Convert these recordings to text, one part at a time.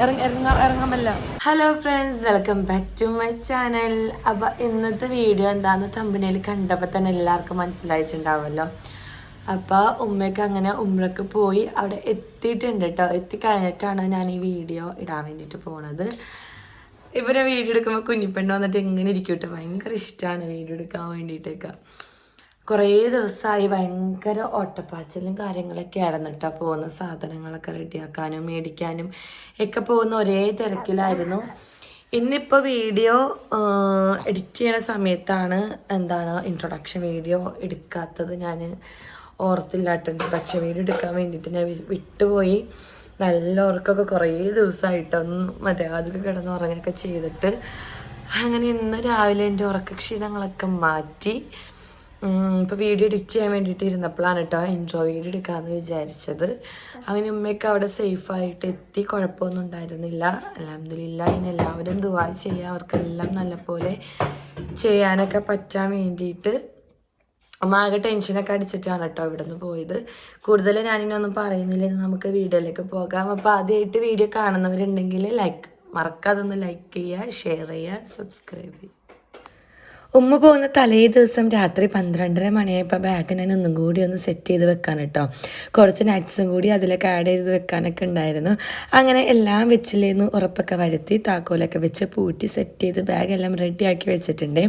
Hello friends welcome back to my channel അപ്പോൾ ഇന്നത്തെ video എന്താന്ന് തമ്പനയിൽ കണ്ടപ്പോൾ തന്നെ എല്ലാവർക്കും മനസ്സിലായിട്ടുണ്ടാവുമല്ലോ അപ്പോൾ ഉമ്മയ്ക്ക് അങ്ങനെ ഉമ്മക്ക് പോയി അവിടെ എത്തിയിട്ടുണ്ട് കേട്ടോ എത്തിക്കഴിഞ്ഞിട്ടാണ് ഞാൻ ഈ വീഡിയോ ഇടാൻ വേണ്ടിട്ട് പോണത്. ഇവരെ വീഡിയോ എടുക്കുമ്പോൾ കുഞ്ഞിപ്പെണ്ണ് വന്നിട്ട് എങ്ങനെ ഇരിക്കും കേട്ടോ ഭയങ്കര ഇഷ്ടമാണ് വീഡിയോ എടുക്കാൻ വേണ്ടിയിട്ടൊക്കെ. കുറേ ദിവസമായി ഭയങ്കര ഓട്ടപ്പാച്ചിലും കാര്യങ്ങളൊക്കെ ആയിരുന്നു കേട്ടോ പോകുന്ന സാധനങ്ങളൊക്കെ റെഡിയാക്കാനും മേടിക്കാനും ഒക്കെ പോകുന്ന ഒരേ തിരക്കിലായിരുന്നു. ഇന്നിപ്പോൾ വീഡിയോ എഡിറ്റ് ചെയ്യണ സമയത്താണ് എന്താണ് ഇൻട്രൊഡക്ഷൻ വീഡിയോ എടുക്കാത്തത്. ഞാൻ ഓർത്തില്ലാട്ടുണ്ട് ഇൻട്രൊഡക്ഷൻ വീഡിയോ എടുക്കാൻ വേണ്ടിയിട്ട് ഞാൻ വിട്ടുപോയി. നല്ല ഉറക്കമൊക്കെ കുറേ ദിവസമായിട്ടൊന്നും മറ്റേ അതൊക്കെ കിടന്ന് ഉറങ്ങുകയൊക്കെ ചെയ്തിട്ട് അങ്ങനെ ഇന്ന് രാവിലെ എന്റെ ഉറക്കക്ഷീണങ്ങളൊക്കെ മാറ്റി. ഇപ്പോൾ വീഡിയോ എഡിറ്റ് ചെയ്യാൻ വേണ്ടിയിട്ട് ഇരുന്നപ്പോഴാണ് കേട്ടോ ഇൻട്രോ വീഡിയോ എടുക്കാമെന്ന് വിചാരിച്ചത്. അങ്ങനെ ഉമ്മയൊക്കെ അവിടെ സേഫായിട്ട് എത്തി. കുഴപ്പമൊന്നും ഉണ്ടായിരുന്നില്ല. അലഹമില്ല ഇനി എല്ലാവരും ദുവാ ചെയ്യുക അവർക്കെല്ലാം നല്ലപോലെ ചെയ്യാനൊക്കെ പറ്റാൻ വേണ്ടിയിട്ട് അമ്മ ആകെ ടെൻഷനൊക്കെ അടിച്ചിട്ടാണ് കേട്ടോ ഇവിടെ നിന്ന് പോയത് കൂടുതൽ ഞാനിനൊന്നും പറയുന്നില്ല. നമുക്ക് വീഡിയോയിലേക്ക് പോകാം. അപ്പോൾ ആദ്യമായിട്ട് വീഡിയോ കാണുന്നവരുണ്ടെങ്കിൽ ലൈക്ക് മറക്കാതെ ഒന്ന് ലൈക്ക് ചെയ്യുക ഷെയർ ചെയ്യുക സബ്സ്ക്രൈബ് ചെയ്യുക ഉമ്മ പോകുന്ന തലേ ദിവസം രാത്രി പന്ത്രണ്ടര മണിയായപ്പോൾ ബാഗ് ഞാൻ ഒന്നും കൂടി ഒന്ന് സെറ്റ് ചെയ്ത് വെക്കാൻ കേട്ടോ കുറച്ച് നട്ട്സും കൂടി അതിലൊക്കെ ആഡ് ചെയ്ത് വെക്കാനൊക്കെ ഉണ്ടായിരുന്നു. അങ്ങനെ എല്ലാം വെച്ചില്ലേന്ന് ഉറപ്പൊക്കെ വരുത്തി താക്കോലൊക്കെ വെച്ച് പൂട്ടി സെറ്റ് ചെയ്ത് ബാഗ് എല്ലാം റെഡിയാക്കി വെച്ചിട്ടുണ്ട്.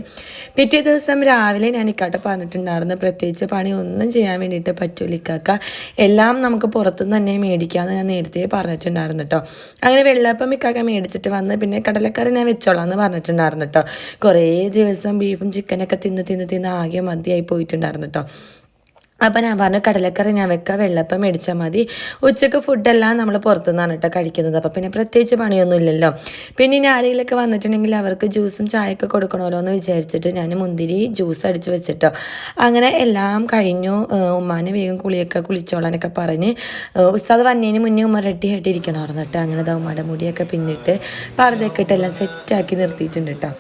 പിറ്റേ ദിവസം രാവിലെ ഞാൻ ഇക്കാട്ട് പറഞ്ഞിട്ടുണ്ടായിരുന്നു പ്രത്യേകിച്ച് പണി ഒന്നും ചെയ്യാൻ വേണ്ടിയിട്ട് പറ്റൂല ഇക്കാക്ക. എല്ലാം നമുക്ക് പുറത്തുനിന്ന് തന്നെ മേടിക്കാമെന്ന് ഞാൻ നേരത്തെ പറഞ്ഞിട്ടുണ്ടായിരുന്നു കേട്ടോ അങ്ങനെ വെള്ളപ്പം ഇക്കാക്ക മേടിച്ചിട്ട് വന്ന് പിന്നെ കടലക്കറി ഞാൻ വെച്ചോളാം എന്ന് പറഞ്ഞിട്ടുണ്ടായിരുന്നു കേട്ടോ കുറേ ദിവസം ബീഫും ചിക്കനൊക്കെ തിന്ന് തിന്ന് തിന്ന് ആകെ മതിയായി പോയിട്ടുണ്ടായിരുന്നു കേട്ടോ അപ്പം ഞാൻ പറഞ്ഞു കടലക്കറി ഞാൻ വെക്കാം വെള്ളപ്പം മേടിച്ചാൽ മതി. ഉച്ചയ്ക്ക് ഫുഡെല്ലാം നമ്മൾ പുറത്തുനിന്നാണ് കേട്ടോ കഴിക്കുന്നത്. അപ്പം പിന്നെ പ്രത്യേകിച്ച് പണിയൊന്നും ഇല്ലല്ലോ. പിന്നെ ഇനി ആരെങ്കിലുമൊക്കെ വന്നിട്ടുണ്ടെങ്കിൽ അവർക്ക് ജ്യൂസും ചായയൊക്കെ കൊടുക്കണമല്ലോ എന്ന് വിചാരിച്ചിട്ട് ഞാൻ മുന്തിരി ജ്യൂസ് അടിച്ച് വെച്ചിട്ടോ. അങ്ങനെ എല്ലാം കഴിഞ്ഞു. ഉമ്മാനെ വേഗം കുളിയൊക്കെ കുളിച്ചോളാനൊക്കെ പറഞ്ഞ് ഉസ്താദ് വന്നതിന് മുന്നേ ഉമ്മ റെഡി ആയിട്ട് ഇരിക്കണമായിരുന്നു കേട്ടോ അങ്ങനെ ഉമ്മയുടെ മുടിയൊക്കെ പിന്നിട്ട് പർദ്ദയൊക്കെ ഇട്ട് എല്ലാം സെറ്റാക്കി നിർത്തിയിട്ടുണ്ട് കേട്ടോ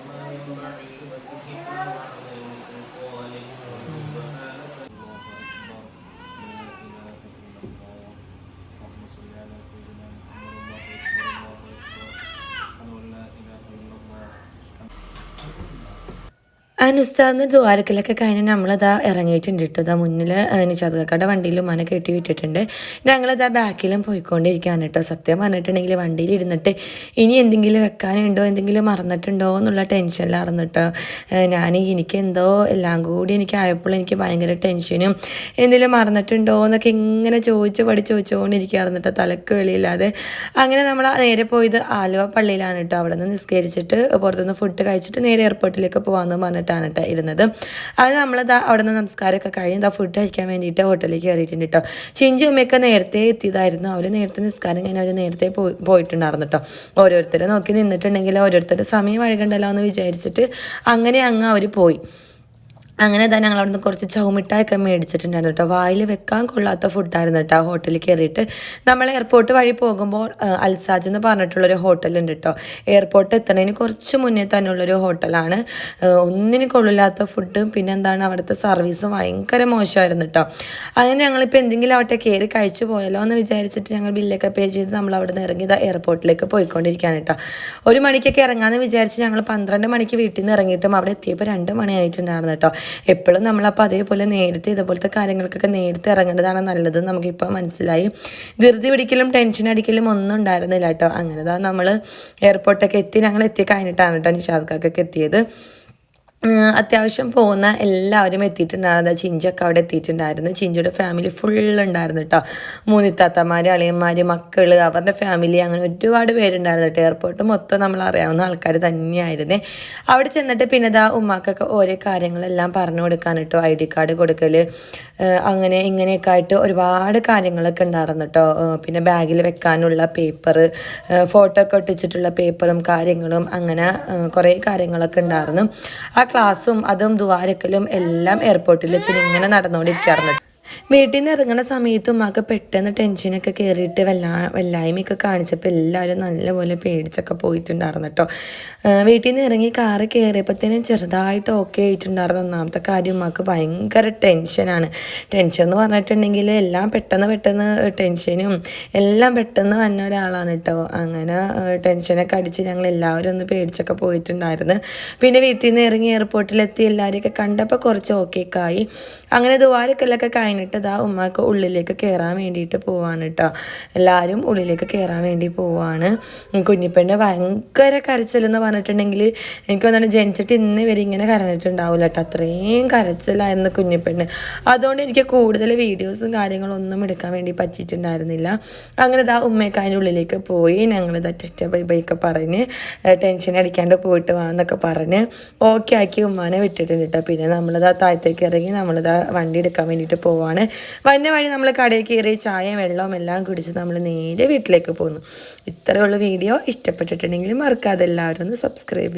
അനുസ്താന്ന് ദ്വാരക്കലൊക്കെ കഴിഞ്ഞ് നമ്മളതാ ഇറങ്ങിയിട്ടുണ്ട് കേട്ടോ ഇതാ മുന്നിൽ നിശാദക്കാരുടെ വണ്ടിയിലും മന കെട്ടി വിട്ടിട്ടുണ്ട്. ഞങ്ങളിതാ ബാക്കിലും പോയിക്കൊണ്ടിരിക്കുകയാണ് കേട്ടോ സത്യം പറഞ്ഞിട്ടുണ്ടെങ്കിൽ വണ്ടിയിൽ ഇരുന്നിട്ട് ഇനി എന്തെങ്കിലും വെക്കാനുണ്ടോ എന്തെങ്കിലും മറന്നിട്ടുണ്ടോ എന്നുള്ള ടെൻഷനിലായിരുന്നു കേട്ടോ ഞാൻ എനിക്ക് എന്തോ എല്ലാം കൂടി എനിക്ക് ആയപ്പോൾ എനിക്ക് ഭയങ്കര ടെൻഷനും എന്തെങ്കിലും മറന്നിട്ടുണ്ടോ എന്നൊക്കെ ഇങ്ങനെ ചോദിച്ച് പഠിച്ച് ചോദിച്ചുകൊണ്ടിരിക്കുകയായിരുന്നു കേട്ടോ തലക്ക് വെളിയില്ലാതെ. അങ്ങനെ നമ്മൾ നേരെ പോയത് ആലുവ പള്ളിയിലാണ് കേട്ടോ അവിടെ നിന്ന് നിസ്കരിച്ചിട്ട് പുറത്തുനിന്ന് ഫുഡ് കഴിച്ചിട്ട് നേരെ എയർപോർട്ടിലേക്ക് പോകാമെന്ന് പറഞ്ഞിട്ടാണ് കേട്ടോ ഇരുന്നത്. അത് നമ്മളത് അവിടെ നിന്ന് നമസ്കാരമൊക്കെ കഴിഞ്ഞ് ആ ഫുഡ് കഴിക്കാൻ വേണ്ടിയിട്ട് ഹോട്ടലിലേക്ക് കയറിയിട്ടുണ്ട് കേട്ടോ ചിഞ്ചി ഉമ്മയൊക്കെ നേരത്തെ എത്തിയതായിരുന്നു. അവർ നേരത്തെ നിസ്കാരം കഴിഞ്ഞ് അവർ നേരത്തെ പോയി പോയിട്ടുണ്ടായിരുന്നു കേട്ടോ ഓരോരുത്തരെ നോക്കി നിന്നിട്ടുണ്ടെങ്കിൽ ഓരോരുത്തരുടെ സമയം വഴകണ്ടല്ലോ എന്ന് വിചാരിച്ചിട്ട് അങ്ങനെ അങ്ങ് അവർ പോയി. അങ്ങനെ തന്നെ ഞങ്ങൾ അവിടുന്ന് കുറച്ച് ചൗമിട്ടായൊക്കെ മേടിച്ചിട്ടുണ്ടായിരുന്നു കേട്ടോ. വായിൽ വെക്കാൻ കൊള്ളാത്ത ഫുഡായിരുന്നു കേട്ടോ ഹോട്ടലിൽ കയറിയിട്ട്. നമ്മൾ എയർപോർട്ട് വഴി പോകുമ്പോൾ അൽസാജ് എന്ന് പറഞ്ഞിട്ടുള്ളൊരു ഹോട്ടലുണ്ട് കേട്ടോ. എയർപോർട്ട് എത്തണതിന് കുറച്ച് മുന്നേ തന്നെ ഉള്ളൊരു ഹോട്ടലാണ് ഒന്നിനും കൊള്ളില്ലാത്ത ഫുഡും പിന്നെ എന്താണ് അവിടുത്തെ സർവീസും ഭയങ്കര മോശമായിരുന്നു കേട്ടോ. അങ്ങനെ ഞങ്ങളിപ്പോൾ എന്തെങ്കിലും അവിടെ കയറി കഴിച്ചു പോയല്ലോ എന്ന് വിചാരിച്ചിട്ട് ഞങ്ങൾ ബില്ലൊക്കെ പേ ചെയ്ത് നമ്മൾ അവിടെ നിന്ന് ഇറങ്ങി എയർപോർട്ടിലേക്ക് പോയിക്കൊണ്ടിരിക്കുകയാണ് കേട്ടോ. ഒരു മണിക്കൊക്കെ ഇറങ്ങാമെന്ന് വിചാരിച്ച് ഞങ്ങൾ പന്ത്രണ്ട് മണിക്ക് വീട്ടിൽ നിന്ന് ഇറങ്ങിയിട്ടും അവിടെ എത്തിയപ്പോൾ രണ്ട് മണിയായിട്ടുണ്ടായിരുന്നു കേട്ടോ. എപ്പോഴും നമ്മളപ്പോൾ അതേപോലെ നേരത്തെ ഇതുപോലത്തെ കാര്യങ്ങൾക്കൊക്കെ നേരത്തെ ഇറങ്ങേണ്ടതാണ് നല്ലത് നമുക്കിപ്പോൾ മനസ്സിലായി. ധൃതി പിടിക്കലും ടെൻഷൻ അടിക്കലും ഒന്നും ഉണ്ടായിരുന്നില്ല കേട്ടോ. അങ്ങനെ നമ്മൾ എയർപോർട്ടൊക്കെ എത്തി ഞങ്ങൾ എത്തി കഴിഞ്ഞിട്ടാണ് കേട്ടോ നിഷാദ്ക്കൊക്കെ എത്തിയത്. അത്യാവശ്യം പോകുന്ന എല്ലാവരും എത്തിയിട്ടുണ്ടായിരുന്നു. ചിഞ്ചൊക്കെ അവിടെ എത്തിയിട്ടുണ്ടായിരുന്നു. ചിഞ്ചയുടെ ഫാമിലി ഫുൾ ഉണ്ടായിരുന്നു കേട്ടോ മൂന്നിത്താത്തമാർ അളിയന്മാർ മക്കൾ അവരുടെ ഫാമിലി അങ്ങനെ ഒരുപാട് പേരുണ്ടായിരുന്നു കേട്ടോ എയർപോർട്ട് മൊത്തം നമ്മൾ അറിയാവുന്ന ആൾക്കാർ തന്നെയായിരുന്നു. അവിടെ ചെന്നിട്ട് പിന്നെ ഇതാ ഉമ്മാക്കൊക്കെ ഓരോ കാര്യങ്ങളെല്ലാം പറഞ്ഞു കൊടുക്കാൻ കേട്ടോ ഐ ഡി കാർഡ് കൊടുക്കൽ അങ്ങനെ ഇങ്ങനെയൊക്കെ ആയിട്ട് ഒരുപാട് കാര്യങ്ങളൊക്കെ ഉണ്ടായിരുന്നു കേട്ടോ പിന്നെ ബാഗിൽ വെക്കാനുള്ള പേപ്പർ ഫോട്ടോ ഒക്കെ ഒട്ടിച്ചിട്ടുള്ള പേപ്പറും കാര്യങ്ങളും അങ്ങനെ കുറേ കാര്യങ്ങളൊക്കെ ഉണ്ടായിരുന്നു. ആ ക്ലാസ്സും അതും ദ്വാരക്കലും എല്ലാം എയർപോർട്ടിൽ വെച്ച് ഇങ്ങനെ നടന്നുകൊണ്ടിരിക്കുകയായിരുന്നു വീട്ടിൽ നിന്ന് ഇറങ്ങുന്ന സമയത്ത് ഉമ്മാക്ക് പെട്ടെന്ന് ടെൻഷനൊക്കെ കയറിയിട്ട് വല്ലാ വല്ലായ്മയൊക്കെ കാണിച്ചപ്പോൾ എല്ലാവരും നല്ലപോലെ പേടിച്ചൊക്കെ പോയിട്ടുണ്ടായിരുന്നു കേട്ടോ. വീട്ടിൽ നിന്ന് ഇറങ്ങി കാറ് കയറിയപ്പോഴത്തേനും ചെറുതായിട്ട് ഓക്കെ ആയിട്ടുണ്ടായിരുന്നു. ഒന്നാമത്തെ കാര്യം ഉമ്മാക്ക് ഭയങ്കര ടെൻഷനാണ് ടെൻഷൻ എന്ന് പറഞ്ഞിട്ടുണ്ടെങ്കിൽ എല്ലാം പെട്ടെന്ന് പെട്ടെന്ന് ടെൻഷനും എല്ലാം പെട്ടെന്ന് വന്ന ഒരാളാണ് കേട്ടോ. അങ്ങനെ ടെൻഷനൊക്കെ അടിച്ച് ഞങ്ങൾ എല്ലാവരും ഒന്ന് പേടിച്ചൊക്കെ പോയിട്ടുണ്ടായിരുന്നു. പിന്നെ വീട്ടിൽ നിന്ന് ഇറങ്ങി എയർപോർട്ടിലെത്തി എല്ലാവരെയൊക്കെ കണ്ടപ്പോൾ കുറച്ച് ഓക്കെ ആയി അങ്ങനെ ദ്വാരക്കല്ലൊക്കെ കഴിഞ്ഞിട്ട് ഇതാ ഉമ്മക്ക് ഉള്ളിലേക്ക് കയറാൻ വേണ്ടിയിട്ട് പോവാണ് കേട്ടോ എല്ലാവരും ഉള്ളിലേക്ക് കയറാൻ വേണ്ടി പോവാണ്. കുഞ്ഞിപ്പെണ്ണ് ഭയങ്കര കരച്ചിലെന്ന് പറഞ്ഞിട്ടുണ്ടെങ്കിൽ എനിക്ക് വന്നിട്ട് ജനിച്ചിട്ട് ഇന്ന് വരെ ഇങ്ങനെ കരഞ്ഞിട്ടുണ്ടാവില്ല കേട്ടോ അത്രയും കരച്ചിലായിരുന്നു കുഞ്ഞിപ്പെണ്ണ്. അതുകൊണ്ട് എനിക്ക് കൂടുതൽ വീഡിയോസും കാര്യങ്ങളും ഒന്നും എടുക്കാൻ വേണ്ടി പറ്റിയിട്ടുണ്ടായിരുന്നില്ല. അങ്ങനെ ഇതാ ഉമ്മയൊക്കെ അതിന്റെ ഉള്ളിലേക്ക് പോയി. ഞങ്ങൾ ഇതറ്റ ബൈ ബൈക്ക് പറഞ്ഞ് ടെൻഷൻ അടിക്കാണ്ട് പോയിട്ട് വാന്നൊക്കെ പറഞ്ഞ് ഓക്കെ ആക്കി ഉമ്മാനെ വിട്ടിട്ടുണ്ട് കേട്ടോ പിന്നെ നമ്മളിതാ താഴത്തേക്ക് ഇറങ്ങി നമ്മളിതാ വണ്ടി എടുക്കാൻ വേണ്ടിയിട്ട് പോവാണ്. വന്ന വഴി നമ്മൾ കടയിൽ കയറി ചായയും വെള്ളവും എല്ലാം കുടിച്ച് നമ്മൾ നേരെ വീട്ടിലേക്ക് പോകുന്നു ഇത്രയുള്ള വീഡിയോ. ഇഷ്ടപ്പെട്ടിട്ടുണ്ടെങ്കിൽ മറക്കാതെ എല്ലാവരും ഒന്ന് സബ്സ്ക്രൈബ്